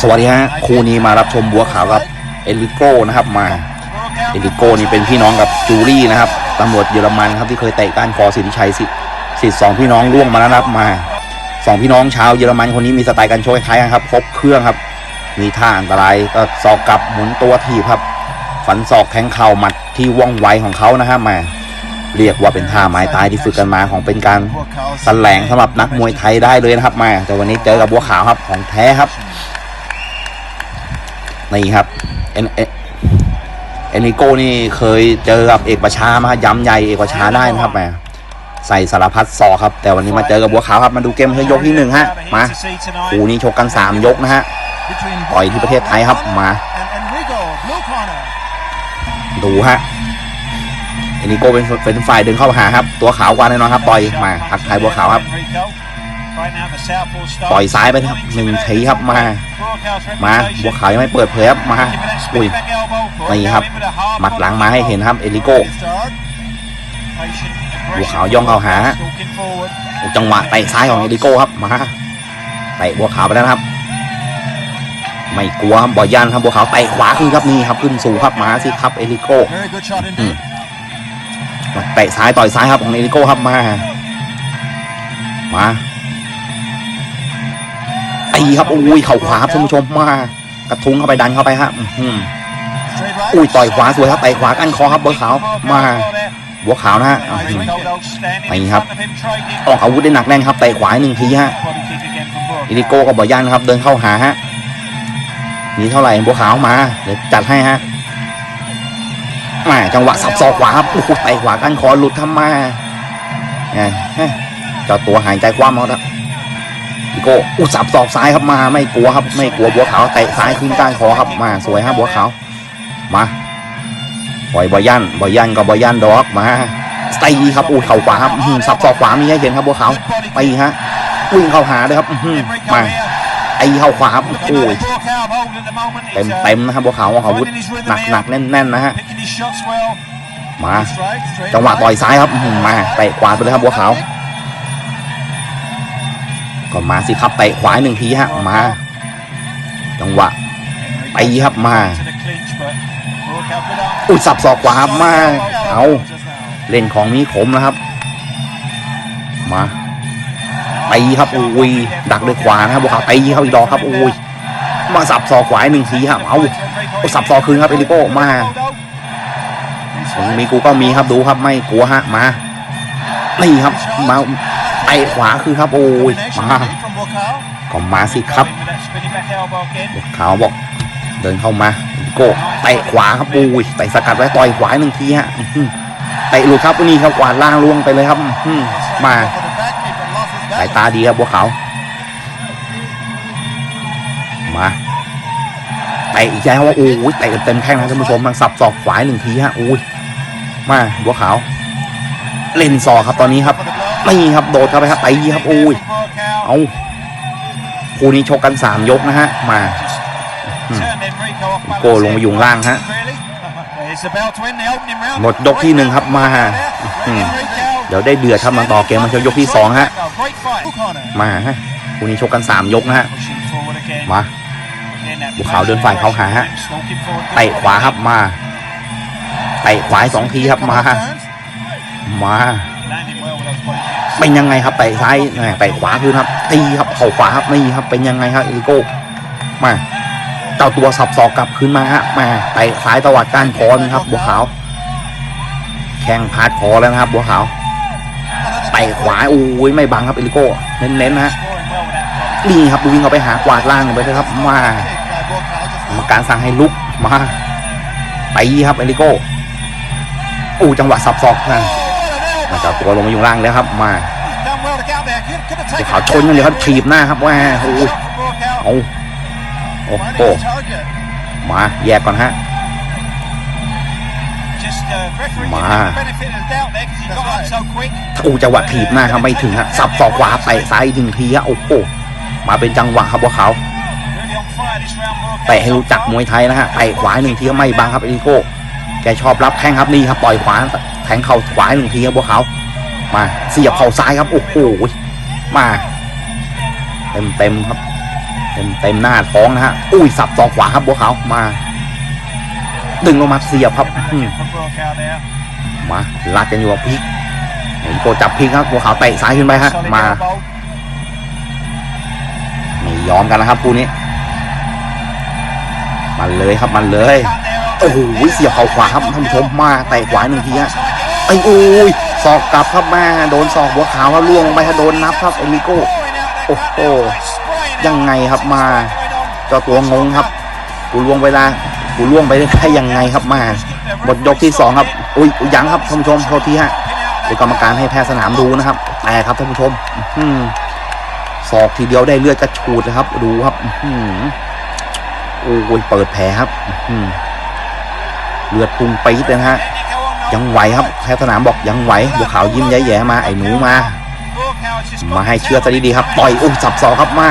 สวัสดีฮะคู่นี้มารับชมบัวขาวกับเอลิโก้นะครับมาเอลิโก้นี่เป็นพี่น้องกับจูรี่นะครับตำรวจเยอรมันครับที่เคยเตะก้านคอสิทธิชัยสิทธิ์สิทธิสองพี่น้องร่วงมาแล้วนะครับมาสองพี่น้องชาวเยอรมันคนนี้มีสไตล์การโชว์คล้ายๆกันครับครบเครื่องครับมีท่าอันตรายก็ศอกกลับหมุนตัวถีบครับฝันศอกแทงเข่าหมัดที่ว่องไวของเขานะครับมาเรียกว่าเป็นท่าไม้ตายที่ฝึกกันมาของเป็นการแสลงสำหรับนักมวยไทยได้เลยนะครับมาแต่วันนี้เจอกับบัวขาวครับของแท้ครับ นี่ครับเอ็นเอ็นนิโก้นี่เคยเจอกับเอกประชามาย้ำใหญ่เอกประชาได้นะครับแมาใส่สารพัดศอครับ แต่วันนี้มาเจอกับบัวขาวครับมาดูเกมเฮ้ยยกที่หนึ่งฮะมาคู่นี้ชกกันสามยกนะฮะต่อยที่ประเทศไทยครับมาดูฮะเอนิโก้เป็นเป็นฝ่ายเดินเข้าหาครับ ตัวขาวกว่าแน่นอนครับต่อยมาทักทายบัวขาวครับ ต่อยซ้ายไปครับหนึ่งทีครับมา มาบัวขาวยังไม่เปิดเผยครับมาอุ้ยนี่ครับหมัดหลังมาให้เห็นครับเอลิโก้บัวขาวย่องเข้าหาจังหวะเตะซ้ายของเอลิโก้ครับมาเตะบัวขาวไปแล้วนะครับ ไม่กลัวครับบอยยันครับบัวขาวเตะขวาขึ้นครับนี่ครับขึ้นสูงครับมาสิครับเอลิโก้เตะซ้ายต่อยซ้ายครับของเอลิโก้ครับมามา ตีครับอุ้ยเข่าขวาครับท่านผู้ชมมากระทุ้งเข้าไปดันเข้าไปฮะอืมอุ้ยต่อยขวาสวยครับเตขวากันคอครับบัวขาวมาบัวขาวนะฮะอื้อหือนี่ครับออกอาวุธได้หนักแน่นครับเตขวาหนึ่งทีฮะเอลิโก้กับอยยันครับ เดินเข้าหาฮะมีเท่าไหร่บัวขาวมาเดี๋ยวจัดให้ฮะมาจังหวะสับศอกขวาครับโอ้โหเตขวากันคอหลุดทำมาแหม่เจ้าตัวหายใจคว่ำแล้วครับ โกอุสับศอกซ้ายครับมาไม่กลัวครับ ไม่กลัวบัวขาวเตะซ้ายขึ้นก้านคอครับมาสวยครับบัวขาวมาปล่อยบอยันบอยันกับบอยันดอกมาตีครับอุ้ยเข่าขวาครับสับศอกขวามีให้เห็นครับบัวขาวตีฮะวิ่งเข้าหาเลยครับมาไอเข้าขวาครับโอ้ยเต็มเต็มนะครับบัวขาวอาวุธหนักหนักแน่นๆนะฮะมาจังหวะต่อยซ้ายครับมาเตะขวาไปเลยครับบัวขาว ก็มาสิครับเตะขวาหนึ่งทีฮะมา จังหวะไปครับมาอุ้ยสับศอกขวาครับมาเอาเล่นของนี้ขมนะครับ มาตีครับอุ้ยดักด้วยขวานะครับบัวขาวตีครับอีกดอกครับอุ้ยมาสับศอกขวาหนึ่งทีครับเอาเอาสับศอกคืนครับเอลิโก้มามีกูก็มีครับดูครับไม่กลัวฮะมานี่ครับมา ขวาคือครับ โอ้ยมาก็มาสิครับบัวขาวบอก เดินเข้ามาเอลิโก้เตะขวาครับอุ้ยเตะสกัดไว้ต่อยขวาหนึ่งทีฮะอื้อหือเตะหลุดครับนี่ครับกวาดล่างล่วงไปเลยครับอื้อหือมาสายตาดีครับบัวขาวมาเตะอีกแล้วว่าโอ้ยเตะเต็มแข้งนะท่านผู้ชมมันสับศอกขวาหนึ่งทีฮะโอ้ยมาบัวขาว เล่นศอกครับตอนนี้ครับ นี่ครับโดดเข้าไปครับตีครับโอ้ยเอาคู่นี้ชกกันสามยกนะฮะมาโก้ลงมาอยู่ข้างล่างฮะหมดยกที่หนึ่งครับมาเดี๋ยวได้เดือดครับมาต่อเกมมันชกยกที่สองฮะมาฮะคู่นี้ชกกันสามยกนะฮะมาบุขาวเดินฝ่ายเขาหาฮะเตะขวาครับมาเตะขวาสองทีครับมา มา เป็นยังไงครับเตะซ้ายแหม่เตะขวาคือครับตีครับเข่าขวาครับนี่ครับเป็นยังไงครับอลิโก้มาเจ้าตัวสับศอกกลับขึ้นมาฮะมาเตะซ้ายตวัดก้านคอนะครับ บัวขาว แข้งพาดคอแล้วนะครับ บัวขาวเตะขวาอุ้ยไม่บังครับอลิโก้เน้นๆนะฮะนี่ครับวิ่งเอาไปหากวาดล่างไปเลยครับมากรรมการสั่งให้ลุกมาไปครับเอลิโก้อู้จังหวะสับศอกนะ มาจับตัวลงมาอยู่ล่างแล้วครับมาบัวขาชนกันเลยครับถีบหน้าครับว่าโอ้ยเอาโอ้โหมาแยกก่อนฮะมาอู้จังหวะถีบหน้าครับไม่ถึงฮะสับศอกขวาเตะซ้ายถึงทีฮะโอ้โหมาเป็นจังหวะครับบัวขาวเตะให้รู้จักมวยไทยนะฮะเตะขวาหนึ่งทีก็ไม่บังครับเอลิโก้ กชอบรับแข้งครับนี่ครับต่อยขวาแทงเข่าขวาหนึ่งทีครับบัวขาวมาเสียบเข่าซ้ายครับโอ้โหมาเต็มเต็มครับเต็มเต็มหน้าท้องนะฮะอุ้ยสับศอกขวาครับบัวขาวมา ดึงลงมาเสียบครับมาลัดกันอยู่กับพลิกโกจับพลิกครับบัวขาวเตะซ้ายขึ้นไปฮะมาไม่ยอมกันนะครับคู่นี้มันเลยครับมันเลย โอ้โหเสียบเข่าขวาครับท่านผู้ชมมาเตะขวาหนึ่งทีฮะไอ้โอ้ยศอกกลับครับมาโดนศอกบัวขาวครับล่วงไปครับโดนนับครับเอลิโก้โอ้โหยังไงครับมาเจ้าตัวงงครับกูล่วงเวลากูล่วงไปได้ยังไงครับมาหมดยกที่สองครับอุ้ยยังครับท่านผู้ชมโทษทีฮะดูกรรมการให้แพทย์สนามดูนะครับแต่ครับท่านผู้ชม อืมศอกทีเดียวได้เลือดกระฉูดนะครับ ดูครับ อืมโอ้ยเปิดแผลครับ อืม เลือดปุงปี๊ดเลยนะฮะยังไหวครับแพทสนามบอกยังไหวบัวขาวยิ้มแย่ๆมาไอ้หนูมา มาให้เชื่อซะดีๆครับต่อยอุ้ยสับศอกครับมา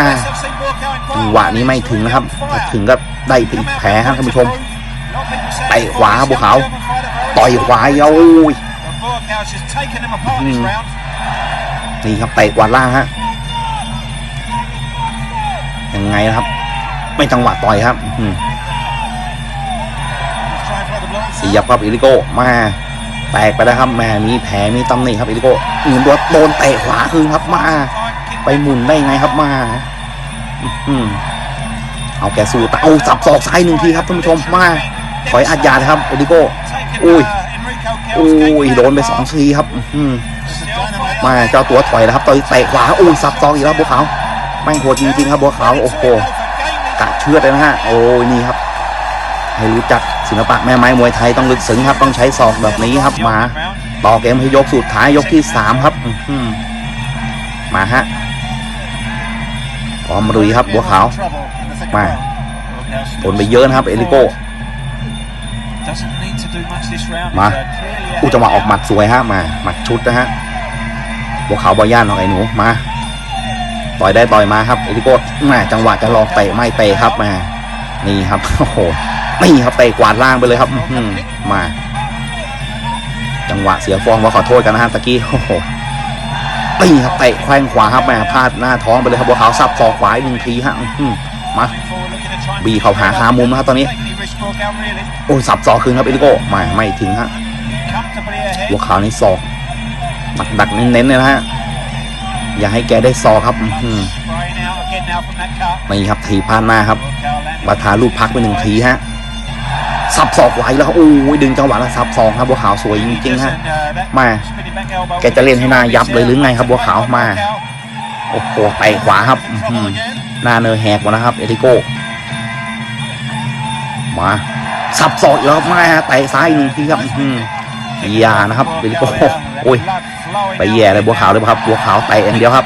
จังหวะนี้ไม่ถึงนะครับถ้าถึงก็ได้ไปอีกแผลครับท่านผู้ชมเตะขวาครับบัวขาวต่อยขวาเอาอุ้ยนี่ครับเตะกวาดล่างฮะยังไงนะครับ ไม่จังหวะต่อยครับ อืม สียบครับอิลิโก้มาแตกไปแล้วครับแหม่มีแผลมีตำหนิครับอิลิโก้อืนโดนโดนเตะขวาคืนครับมา ไปหมุนได้ไงครับมาอืมเอาแกสู้แต่เอาสับศอกซ้ายหนึ่งทีครับท่านผู้ชมมาถอยอัดยาครับเอลิโก้อุ้ยอุ้ยโดนไปสองทีครับ อืมมาเจ้าตัวถอยนะครับต่อยเตะขวาอุ้ยสับซองอีกแล้วบัวขาวแม่งโหดจริงๆครับบัวขาวโอ้โหกะเชือดเลยนะฮะโอ้ยนี่ครับ ให้รู้จัก ศิลปะแม่ไม้มวยไทยต้องลึกซึ้งครับต้องใช้ศอกแบบนี้ครับมา ต่อเกมให้ยกสุดท้ายยกที่สามครับมาฮะพร้อมรุยครับบัวขาวมาโดนไปเยอะนะครับเอลิโก้มาอุจังหวะออกหมัดสวยฮะมาหมัดชุดนะฮะบัวขาวบอย่านหรอกไอ้หนูมาต่อยได้ต่อยมาครับเอลิโก้มาจังหวะจะลองเตะไม่เตะครับมานี่ครับโอ้โห นี่ครับเตะกวาดล่างไปเลยครับอืมาจังหวะเสียฟองว่าขอโทษกันนะฮะตะกี้โอ้โหนี่ครับเตะแข้งขวาครับแม่พลาดหน้าท้องไปเลยครับบัวขาวสับศอกขวาหนึ่งทีฮะมาบีเขาหาคามุมนะครับตอนนี้โอ้ยสับศอกคืนครับเอลิโก้ไม่ไม่ถึงฮะบัวขาวนี่ศอกดักดักเน้นๆเลยนะฮะอย่าให้แกได้ศอกครับอื้อหือนี่ครับถีพลาดหน้าครับบาทาลูกพักไปหนึ่งทีฮะ สับศอกไหวแล้วโอ้ยดึงจังหวะแล้วสับศอกครับบัวขาวสวยจริงๆฮะมาแกจะเล่นให้หน้ายับเลยหรือไงครับบัวขาวมาโอ้โหไปขวาครับหน้าเนอแหกหมดนะครับเอริโก้มาสับศอกอีกแล้วครับมาฮะเตะซ้ายหนึ่งทีครับยานะครับเอริโก้โอ้ยไปแย่เลยบัวขาวเลยครับบัวขาวเตะอย่างเดียวครับ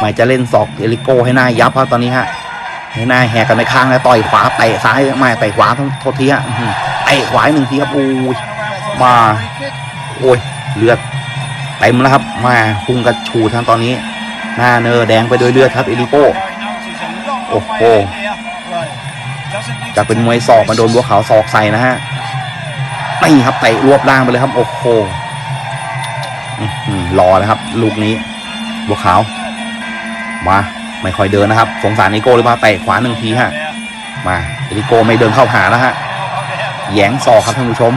ไม่จะเล่นศอกเอริโก้ให้หน้ายับครับตอนนี้ฮะ ห้หน้าแหกกันในข้างแล้วต่อยขวาเตะซ้ายไม่เตะขวาทั้งโทษทีฮะเตะขวาหนึ่งทีครับโอ้ยมาโอ้ยเลือดเต็มแล้วครับ มาพุ่งกระชูทั้งตอนนี้ หน้าเนอแดงไปด้วยเลือดครับเอลิโก้โอ้โหจากเป็นมวยศอกมาโดนบัวขาวศอกใส่นะฮะนี่ครับเตะรวบล่างไปเลยครับโอ้โหรอนะครับ ลูกนี้บัวขาวมา ไม่ค่อยเดินนะครับ สงสารนิโก้หรือเปล่าเตะขวาหนึ่งทีฮะ มาเอลิโก้ไม่เดินเข้าหาแล้วฮะแยงศอกครับท่านผู้ชม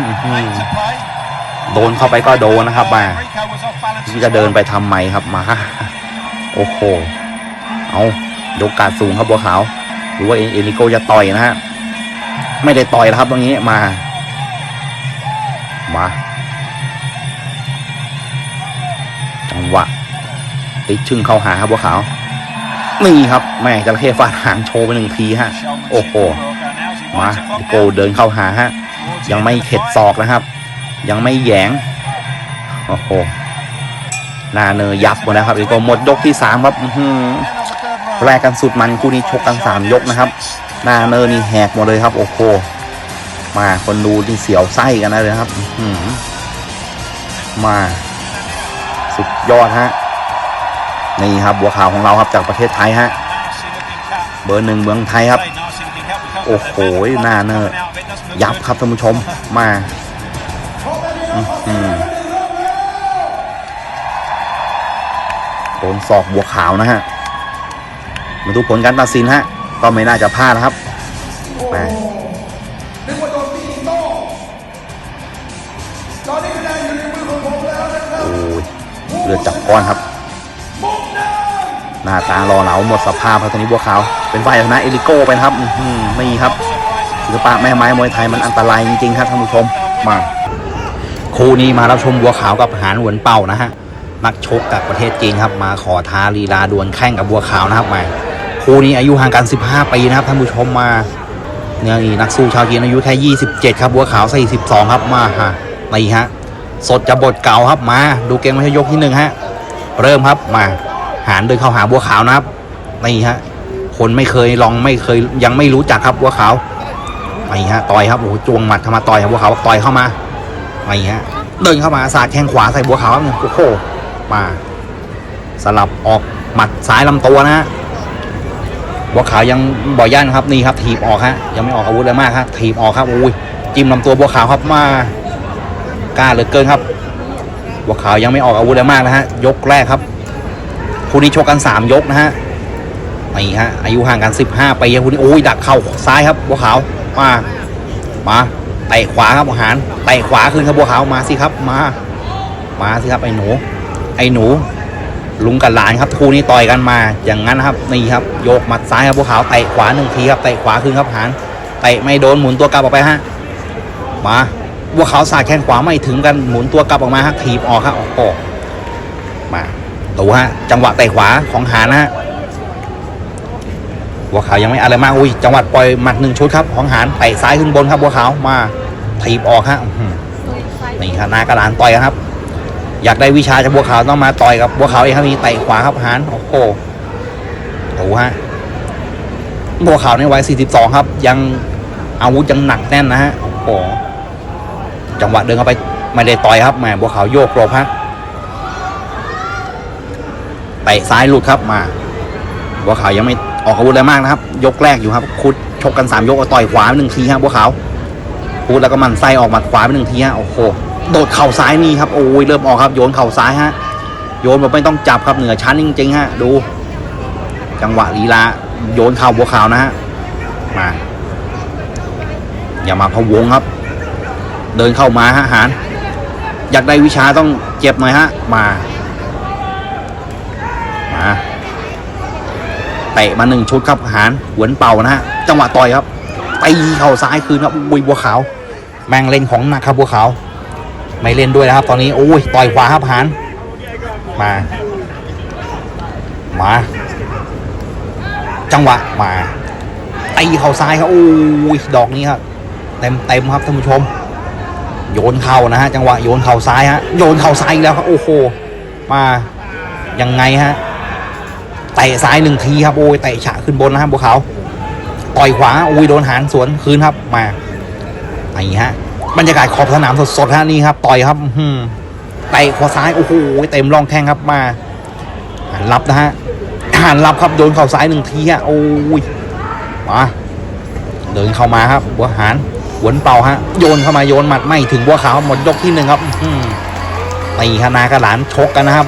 โดนเข้าไปก็โดนนะครับ มาที่จะเดินไปทำไมครับมาโอ้โหเอายกการสูงครับบัวขาวหรือว่าเอลิโก้จะต่อยนะฮะไม่ได้ต่อยนะครับตรงนี้มา มาจังหวะติดชึ่งเข้าหาครับบัวขาว นี่ครับแม่จระเข้ฟาดหางโชว์ไปหนึ่งทีฮะ โอ้โห มาโกเดินเข้าหาฮะ ยังไม่เข็ดศอกนะครับ ยังไม่แยง โอ้โห นาเนยยับหมดแล้วครับอลิโกหมดยกที่สามครับแรกกันสุดมันคู่นี้ชกกันสามยกนะครับ นาเนอนี่แหกหมดเลยครับ โอ้โห มาคนดูนี่เสียวไส้กันนะเลยครับอืมาสุดยอดฮะ นี่ครับบัวขาวของเราครับจากประเทศไทยฮะเบอร์หนึ่งเมืองไทยครับ โอ้โหหน้าเนอร์ยับครับท่านผู้ชมมาอื้อหือโดนศอกบัวขาวนะฮะมาดูผลการตัดสินฮะ ก็ไม่น่าจะพลาดนะครับโอ้ยเลือดจับก้อนครับ น้าตารอเหลาหมดสภาพครับตอนนี้บัวขาวเป็นฝ่ายชนะเอลิโก้ไปครับนี่ครับศิลปะแม่ไม้มวยไทยมันอันตรายจริงๆครับท่านผู้ชมมาคู่นี้มารับชมบัวขาวกับหานหวนเป่านะฮะนักชกจากประเทศจีนครับมาขอท้าลีลาดวลแข่งกับบัวขาวนะครับมาคู่นี้อายุห่างกัน 15 ปีนะครับท่านผู้ชมมาเนี่ยนี่นักสู้ชาวจีนอายุแค่27 ครับบัวขาว 42 ครับมาฮะนี่ฮะสดจะบทเก่าครับมา ดูเกมมัธยกที่หนึ่งฮะเริ่มครับมา หานเดินเข้าหาบัวขาวนะครับนี่ฮะ คนไม่เคยลองไม่เคยยังไม่รู้จักครับบัวขาวนี่ฮะต่อยครับโอ้โหจวงหมัดทำมาต่อยครับบัวขาวต่อยเข้ามานี่ฮะเดินเข้ามาสาดแข้งขวาใส่บัวขาวครับโอ้โหมาสลับออกหมัดซ้ายลำตัวนะฮะบัวขาวยังบ่อยย่านครับนี่ครับ ถีบออกฮะยังไม่ออกอาวุธเลยมากครับถีบออกครับอุ้ยจิ้มลำตัวบัวขาวครับมากล้าเหลือเกินครับบัวขาวยังไม่ออกอาวุธเลยมากนะฮะยกแรกครับ คู่นี้ชกกันสามยกนะฮะนี่ฮะอายุห่างกันสิบห้าปีคู่นี้โอ้ยดักเข่าซ้ายครับบัวขาวมามาเตะขวาครับหารเตะขวาขึ้นครับบัวขาวมาสิครับมา มาสิครับไอ้หนู ไอ้หนู ลุงกับหลานครับคู่นี้ต่อยกันมาอย่างนั้นนะครับนี่ครับโยกหมัดซ้ายครับบัวขาวเตะขวาหนึ่งทีครับเตะขวาขึ้นครับหานเตะไม่โดนหมุนตัวกลับออกไปฮะมาบัวขาวสาดแข้งขวาไม่ถึงกันหมุนตัวกลับออกมาฮะถีบออกครับออกโอ้มา ดูฮะจังหวะเตะขวาของหานะฮะบัวขาวยังไม่อะไรมากอุ้ยจังหวะปล่อยหมัดหนึ่งชุดครับของหานเตะซ้ายขึ้นบนครับบัวขาวมาถีบออกฮะนี่ครับนากระดานต่อยครับ อยากได้วิชาจากบัวขาวต้องมาต่อยกับบัวขาวเองครับมีเตะขวาครับหานโอ้โหดูฮะบัวขาวในวัย 42 ครับ ยังอาวุธยังหนักแน่นนะฮะโอ้โหจังหวะเดินเข้าไปไม่ได้ต่อยครับแหมบัวขาวโยกหลบฮะ เตะซ้ายหลุดครับมาบัวขาวยังไม่ออกอาวุธอะไรมากนะครับ ยกแรกอยู่ครับ คุดชกกันสามยกต่อยขวาหนึ่งทีครับบัวขาวพูดแล้วก็มันไส้ออกหมัดขวาไปหนึ่งทีฮะโอ้โหโดดเข่าซ้ายนี่ครับโอ้ยเริ่มออกครับโยนเข่าซ้ายฮะโยนแบบไม่ต้องจับครับเหนือชั้นจริงๆฮะดู จังหวะลีลาโยนเข่าบัวขาวนะฮะมาอย่ามาพะวงครับ เดินเข้ามาฮะหานอยากได้วิชาต้องเจ็บหน่อยฮะมา เตะมาหนึ่งชุดครับหานหวนเป่านะฮะจังหวะต่อยครับตีเข่าซ้ายคืนครับอุ้ยบัวขาว แมงเล่นของหนักครับบัวขาว ไม่เล่นด้วยนะครับ ตอนนี้โอ้ยต่อยขวาครับหานมา มา จังหวะมาตีเข่าซ้ายครับโอ้ยดอกนี้ครับเต็มเต็มครับท่านผู้ชม โยนเข่านะฮะจังหวะโยนเข่าซ้ายฮะโยนเข่าซ้ายอีกแล้วครับโอ้โหมายังไงฮะ เตะซ้ายหนึ่งทีครับโอ้ยเตะฉะขึ้นบนนะครับบัวขาวต่อยขวาโอ้ยโดนหานสวนคืนครับมาไอ้ฮะบรรยากาศขอบสนามสดๆฮะนี่ครับ ต่อยครับอื้อหือเตะขวาซ้ายโอ้โหเต็มร่องแข้งครับมาหันรับนะฮะหันรับครับโดนเข่าซ้ายหนึ่งทีฮะโอ้ยมาเดินเข้ามาครับบัวหานหวนเป่าฮะโยนเข้ามาโยนหมัดไม่ถึงบัวขาวหมดยกที่หนึ่งครับอื้อหือตีฮนากระหลานชกกันนะครับ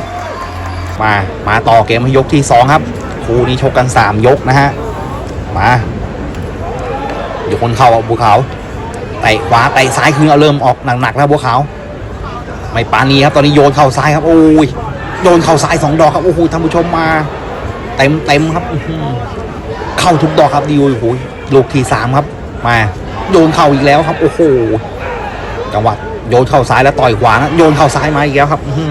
มา มาต่อเกมให้ยกที่สองครับ คู่นี้ชกกันสามยกนะฮะ มาโยนเข้าบัวขาวเตะขวาเตะซ้ายคือเอาเริ่มออกหนักๆแล้วบัวขาว ไม่ปานีครับตอนนี้โยนเข่าซ้ายครับโอ้ยโยนเข่าซ้ายสองดอกครับโอ้โหท่านผู้ชมมา เต็มเต็มครับเข้าทุกดอกครับดีโอ้โหลูกที่สามครับ มาโยนเข่าอีกแล้วครับ โอ้โหจังหวะโยนเข่าซ้ายแล้วต่อยขวานะโยนเข่าซ้ายมาอีกแล้วครับ อื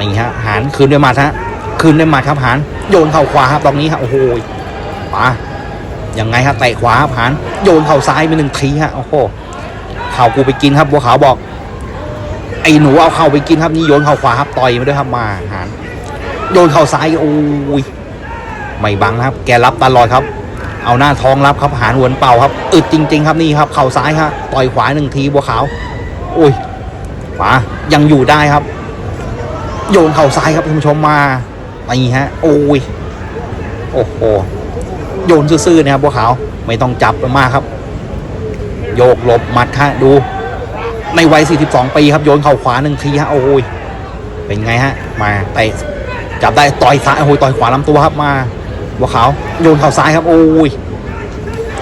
นี่ฮะหานคืนด้วยหมัดฮะคืนด้วยหมัดครับหานโยนเข่าขวาครับตรงนี้ครับโอ้โหมายังไงฮะเตะขวาครับหานโยนเข่าซ้ายไปหนึ่งทีฮะโอ้โหเข่ากูไปกินครับบัวขาวบอกไอ้หนูเอาเข่าไปกินครับนี่โยนเข่าขวาครับต่อยมาด้วยครับมาหานโยนเข่าซ้ายโอ้ยไม่บังครับ แกรับตลอดครับ เอาหน้าท้องรับครับหานหวนเป่าครับอึดจริง ๆ ครับนี่ครับเข่าซ้ายฮะต่อยขวาหนึ่งทีบัวขาวโอ้ยขวายังอยู่ได้ครับ โยนเข่าซ้ายครับท่านผู้ชมมานี่ฮะโอ้ยโอ้โหโยนซื่อๆนะครับบัวขาวไม่ต้องจับมากครับ โยกหลบหมัดฮะดูในวัย 42 ปีครับโยนเข่าขวาหนึ่งทีฮะโอ้ยเป็นไงฮะ มาเตะจับได้ต่อยซ้ายโอ้ยต่อยขวาลำตัวครับมาบัวขาวโยนเข่าซ้ายครับโอ้ย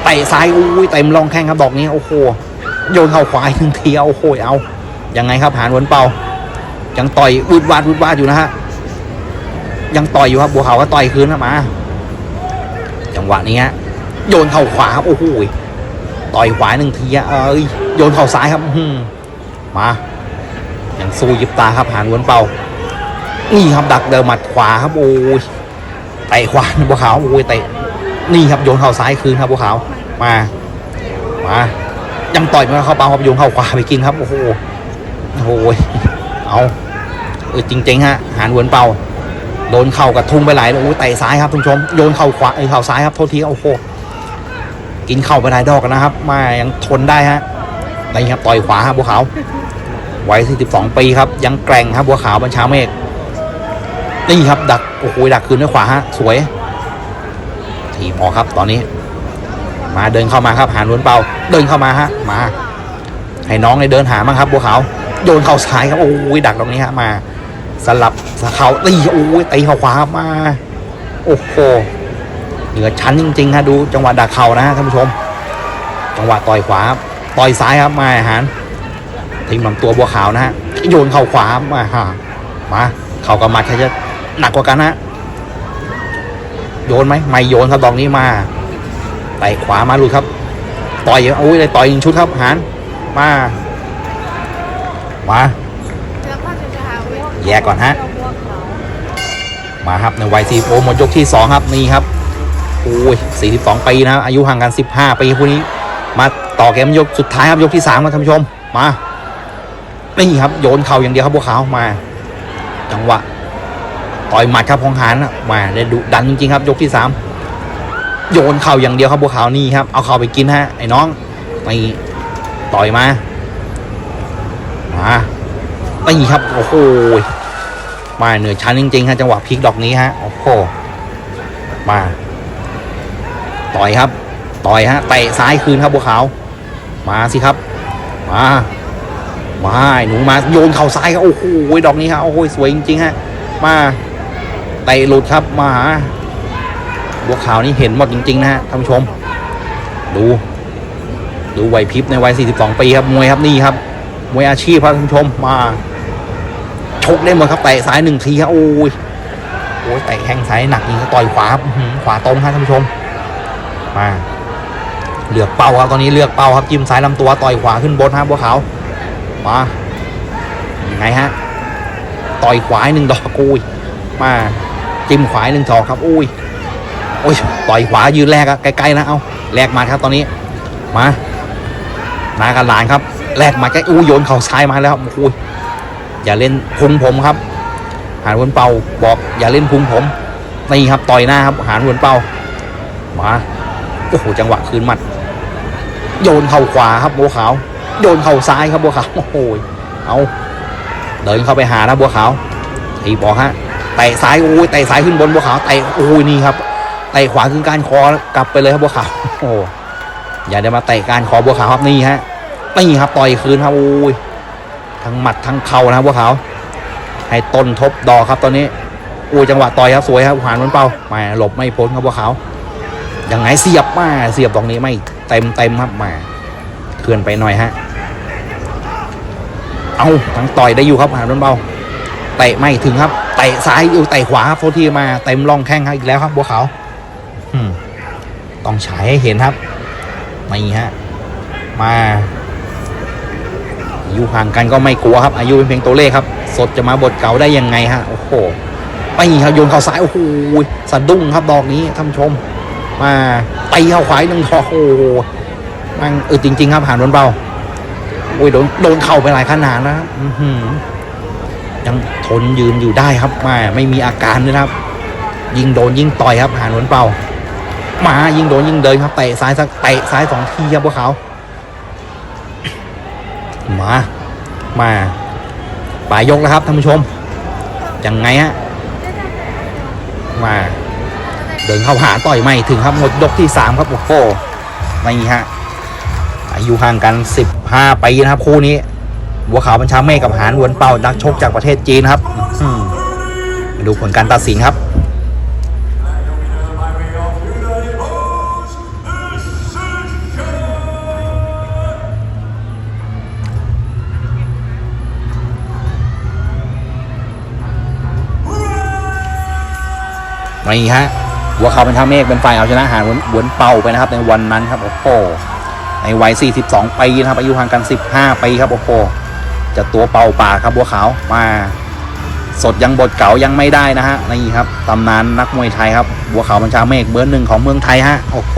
เตะซ้ายโอ้ยเต็มรองแข้งครับดอกนี้โอ้โหโยนเข่าขวาหนึ่งทีเอาโอ้โหเอายังไงครับหานวนเป่า ยังต่อยวุดวาดวุดวาดอยู่นะฮะยังต่อยอยู่ครับบัวขาวก็ต่อยคืนนะมา จังหวะนี้ฮะโยนเข่าขวาครับโอ้โหต่อยขวาหนึ่งทีอะเอ้ยโยนเข่าซ้ายครับอื้อหือมายังสู้ยิบตาครับหานวนเป่านี่ครับดักเดินหมัดขวาครับโอ้ยเตะขวาบัวขาวโอ้ยเตะนี่ครับโยนเข่าซ้ายคืนครับบัวขาวมามายังต่อยมาเข้าเป้าครับโยนเข่าขวาไปกินครับโอ้โหโอ้โหเอา ออจริงๆฮะหานหวนเป่าโดนเข่ากระทุ้งไปหลายเลยโอ้ยเตะซ้ายครับคุณผู้ชมโยนเข่าขวาเออเข่าซ้ายครับโทษทีโอ้โหกินเข่าไปหลายดอกนะครับมายังทนได้ฮะนี่ครับต่อยขวาครับบัวขาววัย42 ปีครับ ยังแกร่งครับบัวขาวบัญชาเมฆนี่ครับดักโอ้โหดักคืนด้วยขวาฮะสวยทีมออครับตอนนี้ มาเดินเข้ามาครับหานวนเปาเดินเข้ามาฮะมา ให้น้องในเดินหามั้งครับบัวขาวโยนเข่าซ้ายครับโอ้ยดักตรงนี้ฮะมา สลับสเขาตีโอ้ยตีเขาขวามา โอ้โหเหนือชั้นจริงๆฮะดูจังหวะดักเข่านะท่านผู้ชม จังหวะต่อยขวาต่อยซ้ายครับมาหานทีมลำตัวบัวขาวนะฮะโยนเข่าขวามาฮะมาเข่ากับมัดใครจะหนักกว่ากันฮะโยนไหมไม่โยนครับดอกนี้มาไต่ขวามาลูกครับ ต่อยโอ้ยเลยต่อยหนึ่งชุดครับหานมามา แยกก่อนฮะมาครับในวัยซีโอหมดยกที่สองครับนี่ครับโอ้ยสี่สิบองปีนะครับอายุห่างกันสิบห้าปีคู่นี้ มาต่อเกมยกสุดท้ายครับยกที่สามครับท่านผู้ชมมานี่ครับโยนเข่าอย่างเดียวครับพวกเขามา จังหวะต่อยหมัดครับของหานมาได้ดุดันจริงๆครับ ยกที่สามโยนเข่าอย่างเดียวครับบัวขาวนี่ครับเอาเข่าไปกินฮะไอ้น้องไปต่อยมามานี่ครับโอ้โห มาเหนือชั้นจริงๆฮะจังหวะพลิกดอกนี้ฮะโอ้โหมาต่อยครับ ต่อยฮะเตะซ้ายคืนครับบัวขาว มาสิครับ มามาไอหนูมาโยนเข่าซ้ายครับโอ้โหดอกนี้ครับโอ้โหสวยจริงๆฮะมาเตะหลุดครับมาหาบัวขาวนี่เห็นหมดจริงๆนะฮะท่านผู้ชม ดู ดูไหวพริบในวัย 42 ปีครับมวยครับนี่ครับมวยอาชีพครับท่านผู้ชมมา ชกได้หมดครับเตะซ้ายหนึ่งทีครับโอ้ยโอ้ยเตะแข้งซ้ายหนักจริงต่อยขวาขวาตรงครับท่านผู้ชมมาเลือกเป้าครับตอนนี้เลือกเป้าครับจิ้มซ้ายลำตัวต่อยขวาขึ้นบนครับบัวขาวมายังไงฮะต่อยขวาหนึ่งดอกอุ้ยมาจิ้มขวาหนึ่งดอกครับอุ้ยโอ้ยต่อยขวายืนแรกอะไกล้ๆนะเอาแลกมาครับตอนนี้มานากันหลานครับแลกมาใกล้อู้โยนเข่าซ้ายมาแล้วครับอุ้ย อย่าเล่นพุงผมครับ หานวนเป่าบอกอย่าเล่นพุงผมนี่ครับต่อยหน้าครับหานวนเป่ามาโอ้โหจังหวะคืนหมัด โยนเข่าขวาครับบัวขาว โยนเข่าซ้ายครับบัวขาวโอ้โหเอาเดินเข้าไปหานะบัวขาวทีบอกฮะเตะซ้ายโอ้ยเตะซ้ายขึ้นบนบัวขาวเตะโอ้ยนี่ครับเตะขวาขึ้นการคอกลับไปเลยครับบัวขาวโอ้อย่าได้มาเตะการคอบัวขาวครับนี่ฮะนี่ครับต่อยคืนครับโอ้ย ทั้งหมัดทั้งเข่านะครับบัวขาให้ต้นทบดอกครับตอนนี้โอ้จังหวะต่อยครับสวยครับหานมันเป้าไม่หลบไม่พ้นครับบัวขาวยังไงเสียบมาเสียบตรงนี้ไม่เต็มเต็มครับมาเคลื่อนไปหน่อยฮะเอาทั้งต่อยได้อยู่ครับหาโดนเบาเตะไม่ถึงครับเตะซ้ายอยู่เตะขวาครับโทษทีมาเต็มร่องแข้งครับอีกแล้วครับบัวขาวต้องฉายให้เห็นครับนี่ฮะมา อายุห่างกันก็ไม่กลัวครับ อายุเป็นเพียงตัวเลขครับ สดจะมาบทเก่าได้ยังไงฮะโอ้โหไปครับโยนเข่าซ้ายโอ้โหสะดุ้งครับดอกนี้ท่านชม มาตีเข้าขวาหนึ่งดอโอ้โหมันเออจริง ๆ ครับหานโดนเบาโอ้ยโดนโดนเข่าไปหลายขนาดนะครับยังทนยืนอยู่ได้ครับมาไม่มีอาการนะครับ ยิงโดนยิงต่อยครับหาหนวนเป่ามายิงโดนยิงเดินครับเตะซ้ายสักเตะซ้ายสองทีครับพวกเขา มามาปลายยกแล้วครับท่านผู้ชม ยังไงฮะมาเดินเข้าหาต่อยไม่ถึงครับหมดยกที่สามครับโอ้โหไม่ฮะอายุห่างกัน 15ปีนะครับคู่นี้บัวขาวบัญชาเมฆกับหานวนเป่านักชกจากประเทศจีนครับมาดูผลการตัดสินครับ นี่ฮะบัวขาวเป็นท่าเมฆเป็นฝ่ายเอาชนะหารวนวนเป่าไปนะครับ ในวันนั้นครับโอ้โหในวัย 42 ปีนะครับอายุห่างกัน 15 ปีครับโอ้โหจะตัวเป่าปากครับบัวขาวมา สดยังบทเก่ายังไม่ได้นะฮะนี่ครับตำนานนักมวยไทยครับบัวขาวบัญชาเมฆเบอร์หนึ่งของเมืองไทยฮะโอ้โห